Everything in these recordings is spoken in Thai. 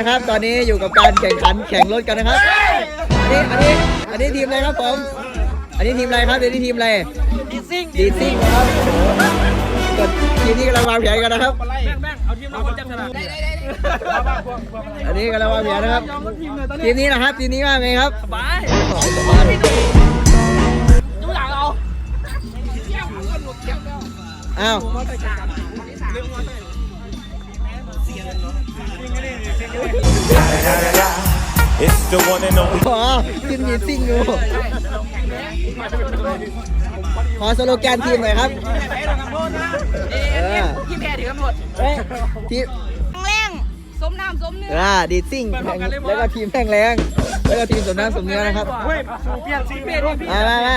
นะครับตอนนี้อยู่กับการแข่งขันแข่งรถกันนะครับ อันนี้อันนี้อันนี้ทีมอะไรครับผม อันนี้ทีมอะไรครับอันนี้ทีมอะไรดีซิ่งดีซิ่งนะครับส่วนทีมนี้กำลังวางแผนกันนะครับแบ่งแบ่งเอาทีมเราคนจับฉลากได้ได้ได้อันนี้กำลังวางแผนนะครับ ทีมนี้นะครับทีมนี้ว่าไงครับสบายดูหลังเอาอ้าว It's the one and only. อ๋อทีมดีซิ่งดูขอสโลแกนทีมหน่อยครับเออพี่แพ้ถือกำหนดทีมแรงสมน้ำสมเนื้ออ่าดีซิ่งแล้วก็ทีมแข่งแรงแล้วก็ทีมสมน้ำสมเนื้อนะครับเฮ้ยเปลี่ยนสีเปลี่ยนพี่มามามา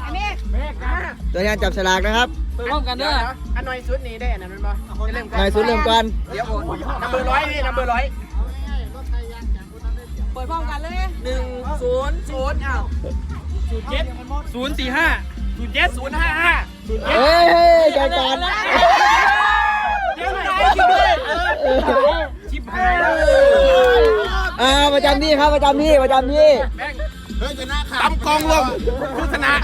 ไอ้เมฆตัวงานจับฉลากนะครับ ไปพร้อมกันเด้ออันหน่อยชุดนี้ได้อันนั้นมันบ่จะเริ่มนายสุดเริ่มก่อนเดี๋ยวผมนับเบอร์ร้อยนี่นับเบอร์ร้อยเปิดพร้อมกันเลยหนึ่งศูนย์ศูนย์อ้าวศูนย์เจ็ดศูนย์สี่ห้าศูนย์เจ็ดศูนย์ห้าห้าศูนย์เจ็ดเฮ้ยใจการเดี๋ยวไหนคิดเลยชิบหายเลยอ่าประจำที่ครับประจำที่ประจำที่ตำกองรวมผู้ชนะ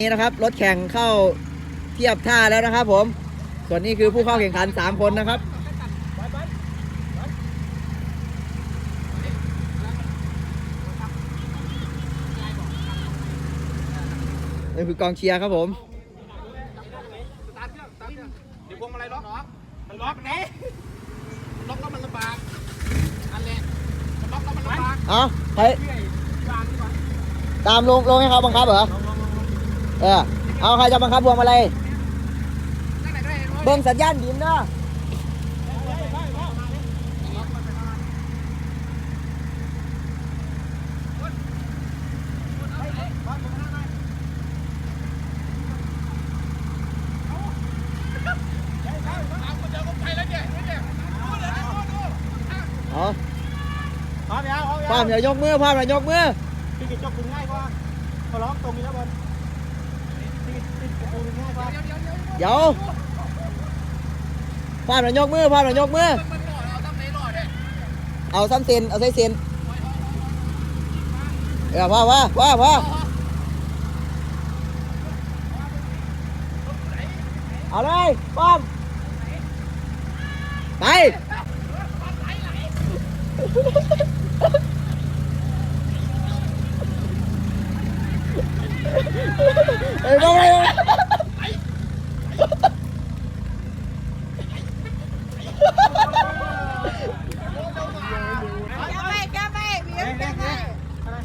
นี่นะครับรถแข่งเข้าเทียบท่าแล้วนะครับ ผม ส่วนนี้คือผู้เข้าแข่งขัน 3 คนนะครับนี่คือกองเชียร์ครับผมเดี๋ยวพวงมาลัยล็อกมันล็อกไหนมันล็อกแล้วมันลำบากอันแหละมันล็อกแล้วมันลำบากเอาใครตามลงลงให้เขาบังคับเหรอ เออ เอาใครจะบังคับพวงมาลัยเบิ่งสัญญาณดินเนาะเอาพร้อมยังพร้อมพร้อมอย่ายกมือพร้อมอย่ายกมือพี่กิจจบคุณง่ายกว่าพอล็อกตรงนี้แล้วบอล พี่กิจติดายกว่าเดี๋ยวพร้อมอย่ายกมือพร้อมอย่ายกมือ เอาซ้ำเซนเอาใส่เซนเออว่าว่าว่าว่าเอาเลยพร้อมไปเอ้ยบอกเลย แก้ไปแก้ไปมีเงินแก้ไป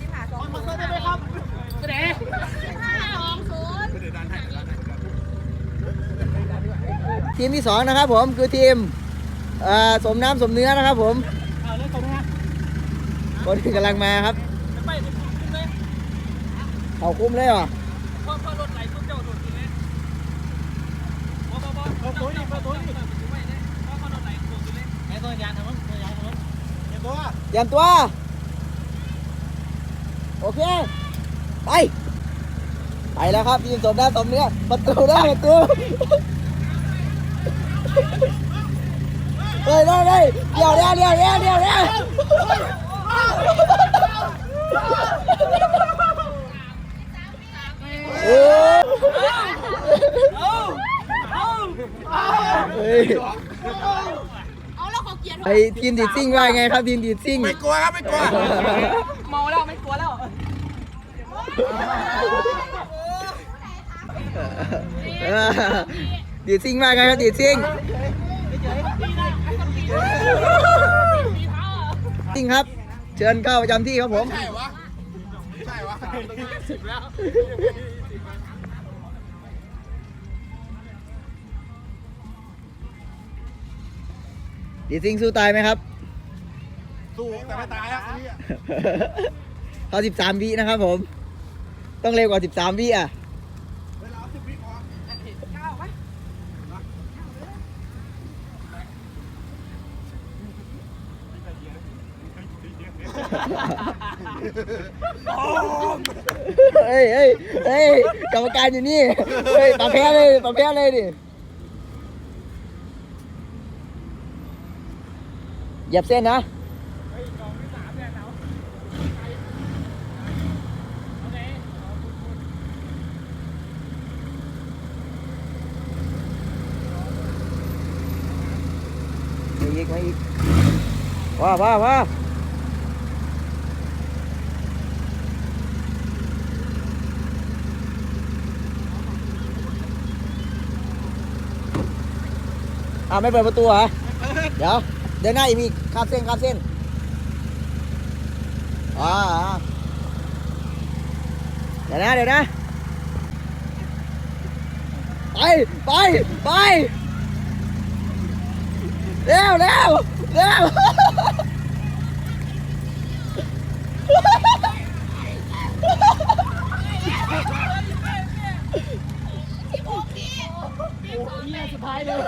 ที่หาสองศูนย์ แสดง ห้าสองศูนย์ ที มที่สองนะครับผมคือทีมสมน้ำสมเนื้อนะครับผมคนที่กำลังมาครับเขึ้นเลยเขาคุ้มเลยเหรอพอพอรถไหลปุ๊บเจ้าโดดขึ้นเลยพอพอพอพอตัวนี้พอตัวนี้พอพอรถไหลโดดขึ้นเลยไอ้ตัวยานทำมั้งตัวยานทำมั้งเดี๋ยวตัวเตรียมตัว โอเค ไป ไปแล้วครับทีมสมน้ำสมเนื้อประตูได้ประตู เฮ้ยเฮ้ยเฮ้ยเดี๋ยวเดี๋ยวเดี๋ยวเดี๋ยวเดี๋ยวเดี๋ยวโอ้เฮ้ยเอาแล้วเขาเกียร์ไอทีมดีดซิ่งว่าไงครับทีมดีดซิ่งไม่กลัวครับไม่กลัวเมาแล้วไม่กลัวแล้วดีดซิ่งว่าไงครับดีดซิ่ง ซิ่งครับ เชิญเข้าประจำที่ครับผม ใช่วะใช่วะสิบแล้วดีดซิ่งสู้ตายไหมครับ สู้แต่ไม่ตายอะเขาสิบสามวินะครับผม ต้องเร็วกว่าสิบสามวิอะ เฮ้ยเฮ้ยเฮ้ยกรรมการอยู่นี่ เฮ้ยปะแพ้เลยปะแพ้เลยดิ เหยียบเส้นนะมาอีกมาอีกว้าว้าว้า อ่าไม่เปิดประตูเหรอเดี๋ยวเดินหน้าอีกมีข้ามเส้นข้ามเส้นอ่าอ่าเดี๋ยวนะเดี๋ยวนะไปไปไปเร็วเร็วเร็ว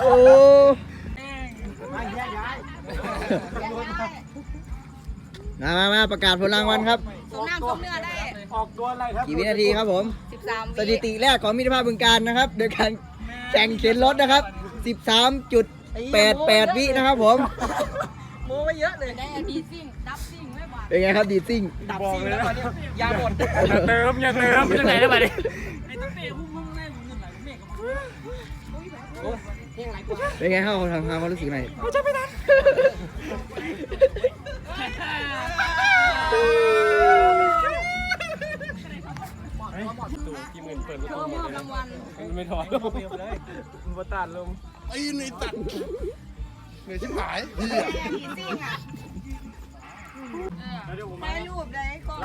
โอ้ มามามาประกาศผลรางวัลครับ สมน้ำสมเนื้อได้ ออกตัวอะไรครับกี่วินาทีครับผม 13สถิติแรกของมิตรภาพบึงการนะครับ โดยการแข่งเข็นรถนะครับ 13.88 วินะครับผม โม้ไปเยอะเลย ได้ดีซิ่ง ดับซิ่งไม่บาดเป็นไงครับดีดซิ่ง ดับซิงแล้วตอนนี้ยาหมดอย่าเติมอย่าเติมยังไงได้มาดิไอ้ตั้งแต่พุ่งพุ่งแม่ผมเงินไหลเมฆกับโอ้ยเพลงไหลกว่าเป็นไงครับทางความรู้สึกหน่อ ยกี่หมื่นเปิดประตูว์มอบรางวัลไม่ถอดลงเลยมาตัดลงไอ้ในตัดเหนื่อยชิบหายเหี้ยดีซิ่งอะได้รูปได้กล้อง